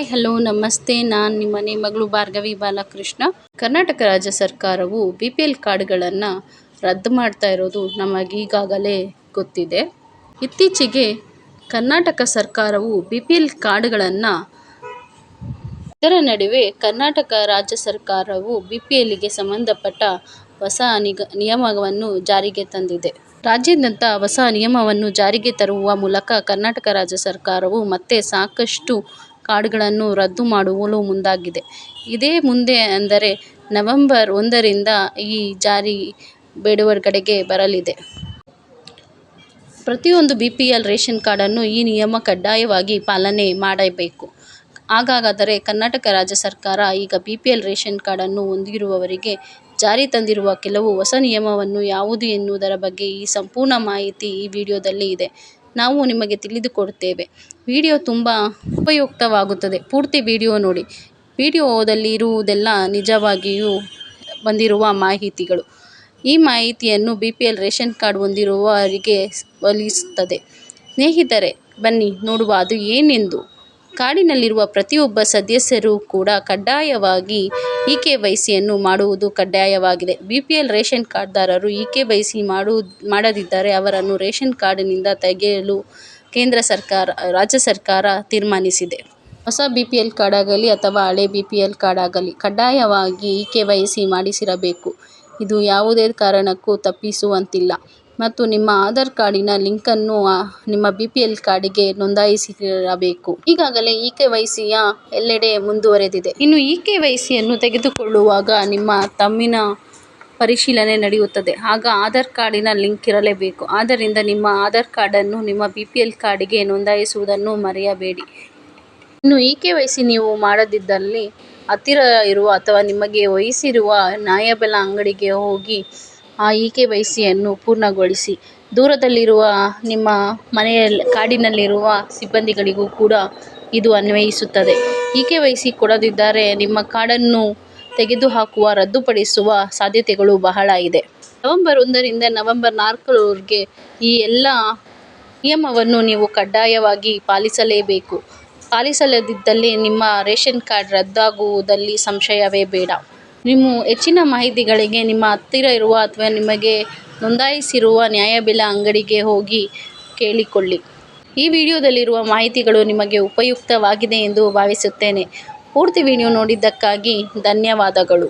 Hi, hello, ನಮಸ್ತೆ. ನಾನು ನಿಮ್ಮ ಮನೆ ಮಗಳು ಭಾರ್ಗವಿ ಬಾಲಕೃಷ್ಣ. ಕರ್ನಾಟಕ ರಾಜ್ಯ ಸರ್ಕಾರವು ಬಿ ಪಿ ಎಲ್ ಕಾರ್ಡ್ಗಳನ್ನು ರದ್ದು ಮಾಡ್ತಾ ಇರೋದು ನಮಗೆ ಈಗಾಗಲೇ ಗೊತ್ತಿದೆ. ಇತ್ತೀಚೆಗೆ ಕರ್ನಾಟಕ ಸರ್ಕಾರವು ಬಿ ಪಿ ಎಲ್ ಕಾರ್ಡ್ಗಳನ್ನು ಇದರ ನಡುವೆ ಕರ್ನಾಟಕ ರಾಜ್ಯ ಸರ್ಕಾರವು ಬಿ ಪಿ ಎಲ್ಗೆ ಸಂಬಂಧಪಟ್ಟ ಹೊಸ ನಿಗ, ನಿಯಮವನ್ನು ಜಾರಿಗೆ ತಂದಿದೆ. ರಾಜ್ಯಾದ್ಯಂತ ಹೊಸ ನಿಯಮವನ್ನು ಜಾರಿಗೆ ತರುವ ಮೂಲಕ ಕರ್ನಾಟಕ ರಾಜ್ಯ ಸರ್ಕಾರವು ಮತ್ತೆ ಸಾಕಷ್ಟು ಕಾರ್ಡ್ಗಳನ್ನು ರದ್ದು ಮಾಡುವಲು ಮುಂದಾಗಿದೆ. ಇದೇ ಮುಂದೆ ಅಂದರೆ ನವೆಂಬರ್ ಒಂದರಿಂದ ಈ ಜಾರಿ ಬಿಡುಗಡೆಗೆ ಬರಲಿದೆ. ಪ್ರತಿಯೊಂದು ಬಿ ಪಿ ಎಲ್ ರೇಷನ್ ಕಾರ್ಡನ್ನು ಈ ನಿಯಮ ಕಡ್ಡಾಯವಾಗಿ ಪಾಲನೆ ಮಾಡಬೇಕು. ಹಾಗಾದರೆ ಕರ್ನಾಟಕ ರಾಜ್ಯ ಸರ್ಕಾರ ಈಗ ಬಿ ಪಿ ಎಲ್ ರೇಷನ್ ಕಾರ್ಡನ್ನು ಹೊಂದಿರುವವರಿಗೆ ಜಾರಿ ತಂದಿರುವ ಕೆಲವು ಹೊಸ ನಿಯಮವನ್ನು ಯಾವುದು ಎನ್ನುವುದರ ಬಗ್ಗೆ ಈ ಸಂಪೂರ್ಣ ಮಾಹಿತಿ ಈ ವಿಡಿಯೋದಲ್ಲಿ ಇದೆ. ನಾವು ನಿಮಗೆ ತಿಳಿದುಕೊಡುತ್ತೇವೆ. ವಿಡಿಯೋ ತುಂಬ ಉಪಯುಕ್ತವಾಗುತ್ತದೆ. ಪೂರ್ತಿ ವಿಡಿಯೋ ನೋಡಿ. ವಿಡಿಯೋದಲ್ಲಿ ಇರುವುದೆಲ್ಲ ನಿಜವಾಗಿಯೂ ಬಂದಿರುವ ಮಾಹಿತಿಗಳು. ಈ ಮಾಹಿತಿಯನ್ನು B P L ration card ಹೊಂದಿರುವವರಿಗೆ ಒಲಿಸುತ್ತದೆ ಸ್ನೇಹಿತರೆ, ಬನ್ನಿ ನೋಡುವ ಅದು ಏನೆಂದು. ಕಾಡಿನಲ್ಲಿರುವ ಪ್ರತಿಯೊಬ್ಬ ಸದಸ್ಯರು ಕೂಡ ಕಡ್ಡಾಯವಾಗಿ ಇ ಕೆ ವೈ ಸಿಯನ್ನು ಮಾಡುವುದು ಕಡ್ಡಾಯವಾಗಿದೆ. ಬಿ ಪಿ ಎಲ್ ರೇಷನ್ ಕಾರ್ಡ್ದಾರರು ಇ ಕೆ ವೈ ಸಿ ಮಾಡು, ಮಾಡದಿದ್ದರೆ ಅವರನ್ನು ರೇಷನ್ ಕಾರ್ಡಿನಿಂದ ತೆಗೆಯಲು ಕೇಂದ್ರ ಸರ್ಕಾರ, ರಾಜ್ಯ ಸರ್ಕಾರ ತೀರ್ಮಾನಿಸಿದೆ. ಹೊಸ ಬಿ ಪಿ ಎಲ್ ಕಾರ್ಡ್ ಆಗಲಿ ಅಥವಾ ಹಳೆ ಬಿ ಪಿ ಎಲ್ ಕಾರ್ಡ್ ಆಗಲಿ ಕಡ್ಡಾಯವಾಗಿ ಇ ಕೆ ವೈ ಸಿ ಮಾಡಿಸಿರಬೇಕು. ಇದು ಯಾವುದೇ ಕಾರಣಕ್ಕೂ ತಪ್ಪಿಸುವಂತಿಲ್ಲ. ಮತ್ತು ನಿಮ್ಮ ಆಧಾರ್ ಕಾರ್ಡಿನ ಲಿಂಕನ್ನು ನಿಮ್ಮ ಬಿ ಪಿ ಎಲ್ ಕಾರ್ಡಿಗೆ ನೋಂದಾಯಿಸಿರಬೇಕು. ಈಗಾಗಲೇ ಇ ಕೆ ವೈ ಸಿಯ ಎಲ್ಲೆಡೆ ಮುಂದುವರೆದಿದೆ. ಇನ್ನು ಇ ಕೆ ವೈ ಸಿಯನ್ನು ತೆಗೆದುಕೊಳ್ಳುವಾಗ ನಿಮ್ಮ ತಮ್ಮಿನ ಪರಿಶೀಲನೆ ನಡೆಯುತ್ತದೆ. ಆಗ ಆಧಾರ್ ಕಾರ್ಡಿನ ಲಿಂಕ್ ಇರಲೇಬೇಕು. ಆದ್ದರಿಂದ ನಿಮ್ಮ ಆಧಾರ್ ಕಾರ್ಡನ್ನು ನಿಮ್ಮ ಬಿ ಪಿ ಎಲ್ ಕಾರ್ಡಿಗೆ ನೋಂದಾಯಿಸುವುದನ್ನು ಮರೆಯಬೇಡಿ. ಇನ್ನು ಇ ಕೆ ವೈ ಸಿ ನೀವು ಮಾಡದಿದ್ದಲ್ಲಿ ಹತ್ತಿರ ಇರುವ ಅಥವಾ ನಿಮಗೆ ವಹಿಸಿರುವ ನ್ಯಾಯಬೆಲ ಅಂಗಡಿಗೆ ಹೋಗಿ ಆ ಇ ಕೆ ವೈ ಸಿಯನ್ನು ಪೂರ್ಣಗೊಳಿಸಿ. ದೂರದಲ್ಲಿರುವ ನಿಮ್ಮ ಮನೆಯಲ್ಲಿ ಕಾಡಿನಲ್ಲಿರುವ ಸಿಬ್ಬಂದಿಗಳಿಗೂ ಕೂಡ ಇದು ಅನ್ವಯಿಸುತ್ತದೆ. ಇ ಕೆ ವೈ ಸಿ ಕೊಡದಿದ್ದರೆ ನಿಮ್ಮ ಕಾರ್ಡನ್ನು ತೆಗೆದುಹಾಕುವ, ರದ್ದುಪಡಿಸುವ ಸಾಧ್ಯತೆಗಳು ಬಹಳ ಇದೆ. ನವೆಂಬರ್ ಒಂದರಿಂದ ನವೆಂಬರ್ ನಾಲ್ಕರವರೆಗೆ ಈ ಎಲ್ಲ ನಿಯಮವನ್ನು ನೀವು ಕಡ್ಡಾಯವಾಗಿ ಪಾಲಿಸಲೇಬೇಕು. ಪಾಲಿಸದಿದ್ದಲ್ಲಿ ನಿಮ್ಮ ರೇಷನ್ ಕಾರ್ಡ್ ರದ್ದಾಗುವುದಲ್ಲಿ ಸಂಶಯವೇ ಬೇಡ. ನೀವು ಹೆಚ್ಚಿನ ಮಾಹಿತಿಗಳಿಗೆ ನಿಮ್ಮ ಹತ್ತಿರ ಇರುವ ಅಥವಾ ನಿಮಗೆ ನೋಂದಾಯಿಸಿರುವ ನ್ಯಾಯಬೆಲೆ ಅಂಗಡಿಗೆ ಹೋಗಿ ಕೇಳಿಕೊಳ್ಳಿ. ಈ ವಿಡಿಯೋದಲ್ಲಿರುವ ಮಾಹಿತಿಗಳು ನಿಮಗೆ ಉಪಯುಕ್ತವಾಗಿದೆ ಎಂದು ಭಾವಿಸುತ್ತೇನೆ. ಪೂರ್ತಿ ವಿಡಿಯೋ ನೋಡಿದ್ದಕ್ಕಾಗಿ ಧನ್ಯವಾದಗಳು.